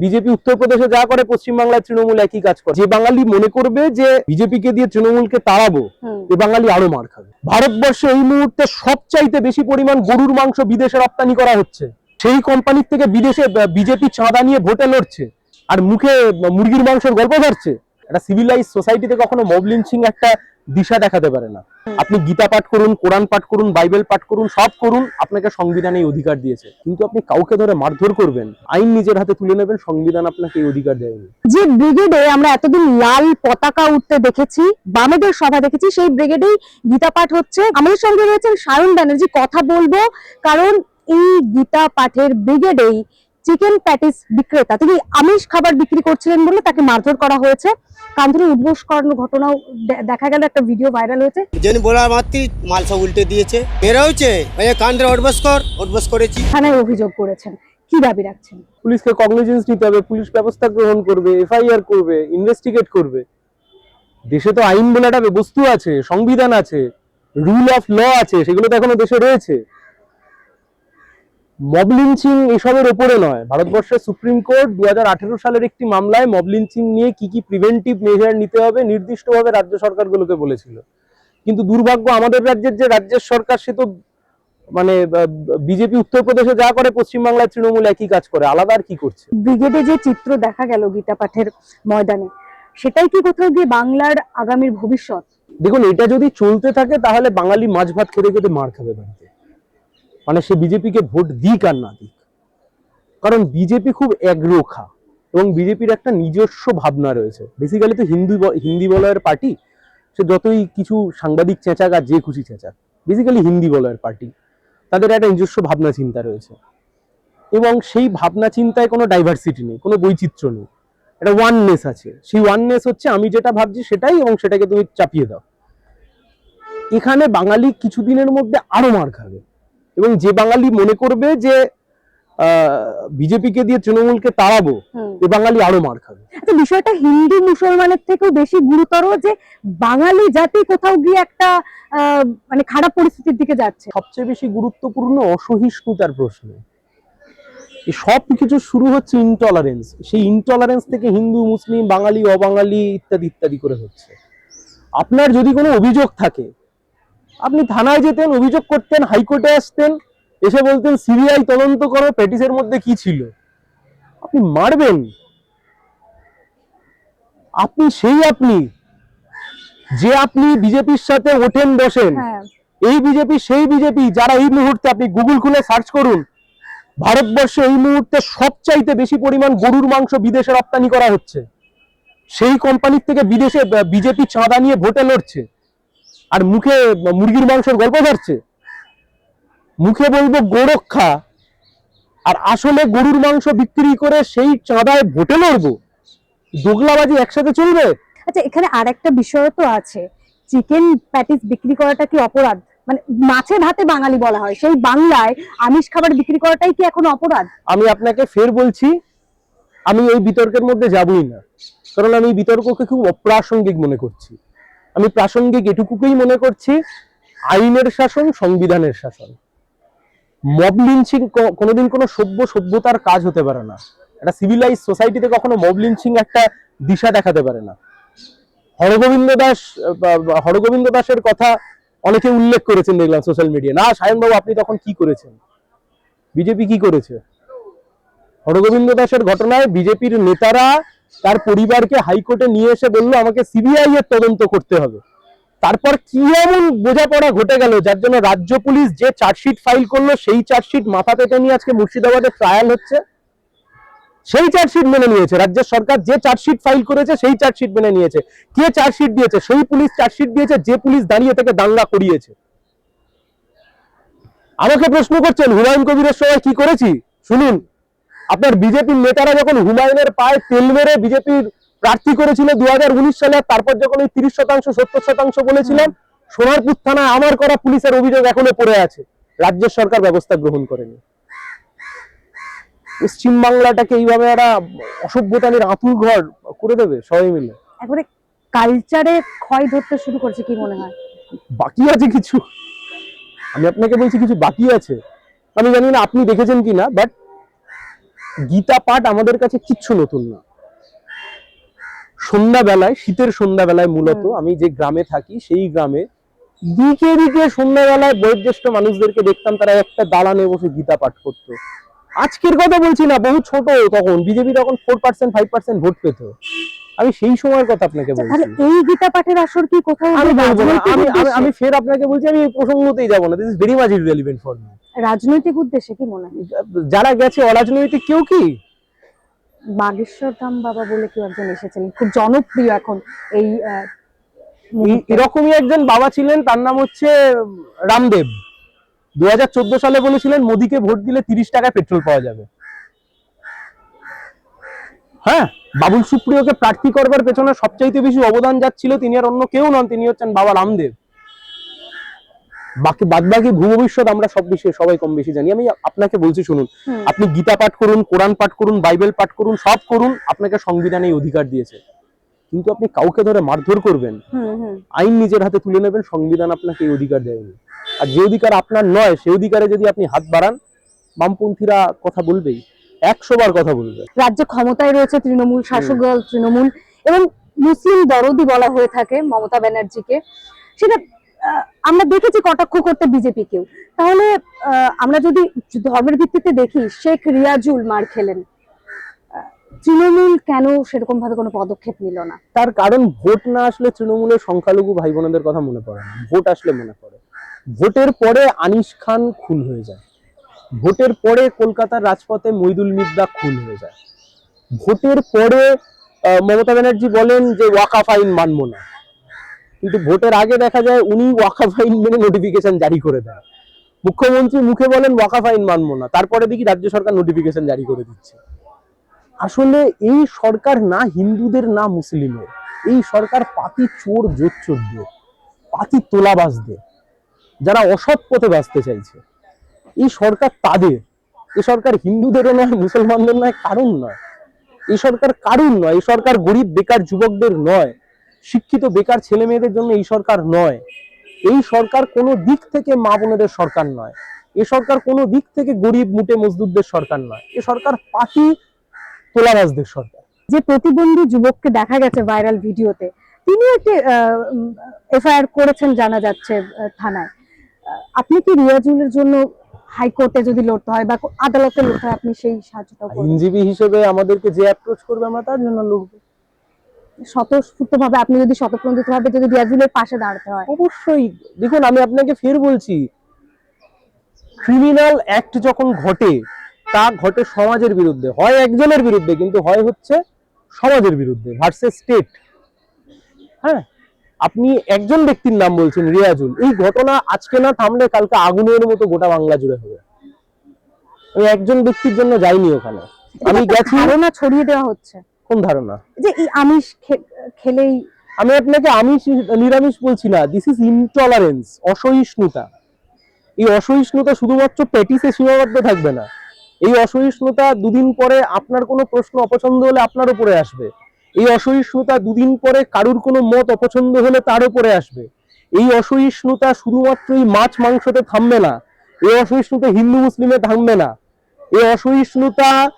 BJP উত্তরপ্রদেশে যা করে পশ্চিমবাংলায় তৃণমূল একই কাজ করে। যে বাঙালি মনে করবে যে বিজেপি কে দিয়ে তৃণমূলকে তাড়াবো। এ বাঙালি আরও মার খাবে। ভারতবর্ষে এই মুহূর্তে সবচাইতে বেশি পরিমাণ গরুর মাংস বিদেশে রপ্তানি করা হচ্ছে। সেই কোম্পানির থেকে বিদেশে বিজেপি চাঁদা নিয়ে ভোটে লড়ছে। আর মুখে মুরগির মাংসের গল্প ধরছে। একটা সিভিলাইজ সোসাইটিতে কখনো মব লিঞ্চিং একটা দিশা দেখাতে পারে না। আপনি গীতা পাঠ করুন, কোরআন পাঠ করুন, বাইবেল পাঠ করুন, সব করুন, আপনাকে সংবিধান এই অধিকার দিয়েছে। কিন্তু আপনি কাউকে ধরে মারধর করবেন, আইন নিজের হাতে তুলে নেবেন, সংবিধান আপনাকে এই অধিকার দেয়নি। যে ব্রিগেডে আমরা এতদিন লাল পতাকা উঠতে দেখেছি, বামেদের সভা দেখেছি, সেই ব্রিগেডেই গীতা পাঠ হচ্ছে। আমাদের সঙ্গে রয়েছেন সায়ন ব্যানার্জি, কথা বলব, কারণ এই গীতা পাঠের ব্রিগেডেই চিকেন প্যাটিস বিক্রেতা। তিনি আমিষ খাবার বিক্রি করছিলেন বলে তাকে মারধর করা হয়েছে। কান্থরে উদ্বোস করানোর ঘটনাও দেখা গেল একটা ভিডিও ভাইরাল হয়েছে। যেন বলার মাত্রই মাল সব উল্টে দিয়েছে। বেরা হচ্ছে ওই কান্দ্রে ওটবাস কর ওটবাস করেছি থানায় অভিযোগ করেছেন। কি দাবি রাখছেন? পুলিশকে কগনিজেন্স নিতে হবে পুলিশ ব্যবস্থা গ্রহণ করবে এফআইআর করবে ইনভেস্টিগেট করবে। দেশে তো আইন বলে একটা বস্তু আছে সংবিধান আছে রুল অফ ল আছে সেগুলো তো এখনও দেশে রয়েছে। মব লিঞ্চিং এসবের ওপরে নয়। ভারতবর্ষের সুপ্রিম কোর্ট দু সালের একটি মামলায় মব লিঞ্চিং নিয়ে কি কি প্রিভেন্টিভ মেজার নিতে হবে নির্দিষ্টভাবে রাজ্য সরকারগুলোকে বলেছিল। কিন্তু দুর্ভাগ্য আমাদের রাজ্যের যে রাজ্যের সরকার সে তো মানে বিজেপি উত্তরপ্রদেশে যা করে পশ্চিমবাংলায় তৃণমূল একই কাজ করে। আলাদা আর কি করছে? ব্রিগেডে যে চিত্র দেখা গেল গীতা পাঠের ময়দানে সেটাই কি কোথাও গিয়ে বাংলার আগামীর ভবিষ্যৎ? দেখুন এটা যদি চলতে থাকে তাহলে বাঙালি মাছ ভাত খেতে খেতে মার খাবে বাড়িতে। মানে সে বিজেপিকে ভোট দিক আর না দিক। কারণ বিজেপি খুব একরোখা এবং বিজেপির একটা নিজস্ব ভাবনা রয়েছে। বেসিক্যালি তো হিন্দু হিন্দি বলয়ের পার্টি, সে যতই কিছু সাংবাদিক চেঁচাক আর যে খুশি চেঁচাক বেসিক্যালি হিন্দি বলয়ের পার্টি, তাদের একটা নিজস্ব ভাবনা চিন্তা রয়েছে। এবং সেই ভাবনা চিন্তায় কোনো ডাইভার্সিটি নেই, কোনো বৈচিত্র্য নেই। একটা ওয়াননেস আছে। সেই ওয়াননেস হচ্ছে আমি যেটা ভাবছি সেটাই এবং সেটাকে তুমি চাপিয়ে দাও। এখানে বাঙালি কিছুদিনের মধ্যে আরও মার খাবে। এবং যে বাঙালি মনে করবে যে বিজেপিকে দিয়ে তৃণমূলকে তাড়াবো এ বাঙালি আরও মার খাবে। আচ্ছা বিষয়টা হিন্দু মুসলমানের থেকেও বেশি গুরুতর যে বাঙালি জাতি কোথাও গিয়ে একটা মানে খারাপ পরিস্থিতির দিকে যাচ্ছে। সবচেয়ে বেশি গুরুত্বপূর্ণ অসহিষ্ণুতার প্রশ্ন। সব কিছু শুরু হচ্ছে ইনটলারেন্স সেই ইনটলারেন্স থেকে হিন্দু মুসলিম বাঙালি অবাঙালি ইত্যাদি ইত্যাদি করে হচ্ছে। আপনার যদি কোনো অভিযোগ থাকে আপনি থানায় যেতেন অভিযোগ করতেন হাইকোর্টে আসতেন এসে বলতেন সিবিআই তদন্ত করো প্যাটিসের মধ্যে কি ছিল? আপনি মারবেন। আপনি সেই আপনি যে আপনি বিজেপির সাথে ওঠেন বসেন। হ্যাঁ। এই বিজেপি সেই বিজেপি যারা এই মুহূর্তে আপনি গুগল খুলে সার্চ করুন ভারতবর্ষে এই মুহূর্তে সবচাইতে বেশি পরিমাণ গরুর মাংস বিদেশে রপ্তানি করা হচ্ছে। সেই কোম্পানির থেকে বিদেশে বিজেপি চাঁদা নিয়ে ভোটে লড়ছে। আর মুখে মুরগির মাংসের গল্প ধরছে। মুখে বলব গোরক্ষা আর আসলে গরুর মাংস বিক্রি করে সেই চাঁদায় ভোটে লড়বো। দোগলাবাজি একসাথে চলবে? আচ্ছা এখানে আর একটা বিষয় তো আছে। চিকেন প্যাটিস বিক্রি করাটা কি অপরাধ? মানে মাছে ভাতে বাঙালি বলা হয়। সেই বাংলায় আমিষ খাবার বিক্রি করাটাই কি এখন অপরাধ? আমি আপনাকে ফের বলছি আমি এই বিতর্কের মধ্যে যাবই না। কারণ আমি বিতর্ককে খুব অপ্রাসঙ্গিক মনে করছি। আমি প্রাসঙ্গিক এটুকুকেই মনে করছি, আইনের শাসন, সংবিধানের শাসন। মব লিঞ্চিং কোনোদিন কোনো সভ্য সভ্যতার কাজ হতে পারে না। একটা সিভিলাইজ সোসাইটিতে কখনো মব লিঞ্চিং একটা দিশা দেখাতে পারে না। হরগোবিন্দ দাস হরগোবিন্দ দাসের কথা অনেকে উল্লেখ করেছেন দেখলাম সোশ্যাল মিডিয়া না, সায়নবাবু, আপনি তখন কি করেছেন? বিজেপি কি করেছে? হরগোবিন্দ দাসের ঘটনায় বিজেপির নেতারা তার পরিবারকে হাইকোর্টে নিয়ে এসে বলল, আমাকে সিবিআই এর তদন্ত করতে হবে। তারপর কি এমন বোঝাপড়া ঘটে গেল, যার জন্য রাজ্য পুলিশ যে চার্জশিট ফাইল করল, সেই চার্জশিট মাথা পেতে নিয়ে আজকে মুর্শিদাবাদে ট্রায়াল হচ্ছে। সেই চার্জশিট মেনে নিয়েছে, রাজ্যের সরকার যে চার্জশিট ফাইল করেছে, সেই চার্জশিট মেনে নিয়েছে। কে চার্জশিট দিয়েছে? সেই পুলিশ চার্জশিট দিয়েছে, যে পুলিশ দাঁড়িয়ে থেকে দাঙ্গা করিয়েছে। আমাকে প্রশ্ন করছেন, হুমায়ুন কবিরের সময় কি করেছি? শুনুন। আপনার বিজেপির নেতারা যখন হুমায়ুনের পায়ে তেল মেরে বিজেপির প্রার্থী করেছিল দু হাজার উনিশ সালে তারপর যখন ওই তিরিশ শতাংশ সত্তর শতাংশ বলেছিলাম সোনারপুর থানায় আমার করা পুলিশের অভিযোগ এখনও পড়ে আছে। রাজ্য সরকার ব্যবস্থা গ্রহণ করেনি। পশ্চিম বাংলাটাকে এইভাবে একটা অসভ্যতানের আঁতুর ঘর করে দেবে সবাই মিলে। একবারে কালচারে ক্ষয় ধরতে শুরু করছে কি মনে হয়? বাকি আছে কিছু। আমি আপনাকে বলছি কিছু বাকি আছে। আমি জানি না আপনি দেখেছেন কি না বাট গীতা পাঠ আমাদের কাছে কিচ্ছু নতুন না। সন্ধ্যাবেলায় শীতের সন্ধ্যাবেলায় মূলত আমি যে গ্রামে থাকি সেই গ্রামে দিকে দিকে সন্ধ্যাবেলায় বয়োজ্যেষ্ঠ মানুষদেরকে দেখতাম তারা একটা দালানে বসে গীতা পাঠ করতো। আজকের কথা বলছি না বহু ছোট তখন বিজেপি তখন four percent five percent vote পেত। আমি সেই সময়ের কথা আপনাকে আচ্ছা, তাহলে বলছি এই গীতা পাঠের আসর কি কোথাও আমি বলব না আমি আমি- ফের আপনাকে বলছি আমি এই প্রসঙ্গতেই যাব না। This is very much irrelevant for me রাজনৈতিক উদ্দেশ্যে কি মনে হয়? যারা গেছে অরাজনৈতিক কেউ কি? বাগেশ্বর ধাম বাবা বলে কেউ একজন এসেছিলেন খুব জনপ্রিয় এখন এই। এরকমই একজন বাবা ছিলেন তার নাম হচ্ছে রামদেব। দুই হাজার চোদ্দ সালে বলেছিলেন মোদিকে ভোট দিলে তিরিশ টাকায় পেট্রোল পাওয়া যাবে। হ্যাঁ? বাবুল সুপ্রিয়কে প্রার্থী করবার পেছনে সবচাইতে বেশি অবদান যাচ্ছিল তিনি আর অন্য কেউ নন তিনি হচ্ছেন বাবা রামদেব। বাকি বাদ বাকি ভূভবিষ্যৎ আমরা সব বিষয়ে সবাই কম বেশি জানি। আমি আপনাকে বলছি শুনুন আপনি গীতা পাঠ করুন কোরআন পাঠ করুন বাইবেল পাঠ করুন সব করুন আপনাকে সংবিধানে এই অধিকার দিয়েছে। কিন্তু আপনি কাউকে ধরে মারধর করবেন আইন নিজের হাতে তুলে নেবেন সংবিধান আপনাকে এই অধিকার দেয়নি। আর যে অধিকার আপনার নয় সেই অধিকারে যদি আপনি হাত বাড়ান বামপন্থীরা কথা বলবেই। একশো বার কথা বলবে রাজ্যে ক্ষমতায় রয়েছে তৃণমূল শাসক দল তৃণমূল এবং মুসলিম দরদি বলা হয়ে থাকে মমতা ব্যানার্জিকে। সেটা আমরা দেখেছি কটাক্ষ করতে বিজেপি কেউ। তাহলে আমরা যদি ধর্মের ভিত্তিতে দেখি শেখ রিয়াজুল মার খেলেন। তৃণমূল কেন সেরকম ভাবে কোনো পদক্ষেপ নিল না? তার কারণ ভোট না আসলে তৃণমূলের সংখ্যালঘু ভাই বোনদের কথা মনে পড়ে না। ভোট আসলে মনে পড়ে। ভোটের পরে আনিস খান খুন হয়ে যায়। ভোটের পরে কলকাতার রাজপথে মইদুল মিদ্দা খুন হয়ে যায়। ভোটের পরে মমতা ব্যানার্জি বলেন যে ওয়াকাফ আইন মানবো না। কিন্তু ভোটের আগে দেখা যায় উনি ওয়াকাফ আইন মেনে নোটিফিকেশন জারি করে দেয় মুখ্যমন্ত্রী মুখে বলেন ওয়াকাফ আইন মানবো না, তারপরে দেখি রাজ্য সরকার নোটিফিকেশন জারি করে দিচ্ছে। আসলে এই সরকার না হিন্দুদের, না মুসলিমের। এই সরকার পাতি চোর জোচ্চোরদের পাতি তোলাবাজদের, যারা অসৎ পথে বাঁচতে চাইছে। এই সরকার তাদের? এই সরকার হিন্দুদেরও নয়, মুসলমানদের নয় কারণ নয়। এই সরকার কারণ নয়? এই সরকার গরিব, বেকার যুবকদের নয়। শিক্ষিত, বেকার ছেলে মেয়েদের জন্য এই সরকার নয়। এই সরকার কোনো দিক থেকে মা বোনেদের সরকার নয়। এ সরকার কোনো দিক থেকে গরিব, মুটে মজদুরদের সরকার নয়। এ সরকার পাতি তোলাবাজদের সরকার। যে প্রতিবন্ধী যুবককে দেখা গেছে ভাইরাল ভিডিওতে তিনি একটি এফআইআর করেছেন জানা যাচ্ছে থানায়। আপনি কি রিয়াজুলের জন্য হাইকোর্টে যদি লড়তে হয় বা আদালতে লড়তে হয় আপনি সেই সাহায্যটা আইনজীবী হিসেবে আমাদেরকে যে অ্যাপ্রোচ করবে আমরা তার জন্য লড়বো। স্বতঃস্ফূর্ত ভাবে আপনি যদি স্বতঃপ্রণোদিত ভাবে যদি রিয়াজুলের পাশে দাঁড়াতে হয়। অবশ্যই। দেখুন আমি আপনাকে ফের বলছি ক্রিমিনাল অ্যাক্ট যখন ঘটে তা ঘটে সমাজের বিরুদ্ধে। হয় একজনের বিরুদ্ধে কিন্তু হয় হচ্ছে সমাজের বিরুদ্ধে ভার্সেস স্টেট হ্যাঁ? আপনি একজন ব্যক্তির নাম বলছেন রিয়াজুল। এই ঘটনা আজকে না থামলে কালকে আগুনের মতো গোটা বাংলা জুড়ে হবে। আমি একজন ব্যক্তির জন্য যাইনি ওখানে। আমি গেছি ধারণা ছড়িয়ে দেওয়া হচ্ছে। কোন ধারণা? যে এই আমিষ খেলেই আমি আপনাকে আমিষ নিরামিষ বলছি না দিস ইজ ইনটলারেন্স অসহিষ্ণুতা। এই অসহিষ্ণুতা শুধুমাত্র প্যাটিসে সীমাবদ্ধ থাকবে না। এই অসহিষ্ণুতা দুদিন পরে আপনার কোনো প্রশ্ন অপছন্দ হলে আপনার উপরে আসবে। এই অসহিষ্ণুতা দুদিন পরে কারুর কোনো মত অপছন্দ হলে তার উপরে আসবে। এই অসহিষ্ণুতা শুধুমাত্র এই মাছ মাংসতে থামবে না, এই অসহিষ্ণুতা হিন্দু মুসলিমে থামবে না। এই অসহিষ্ণুতা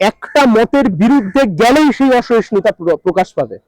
একটা মতের বিরুদ্ধে গেলেই সেই অসহিষ্ণুতা প্র- প্রকাশ পাবে।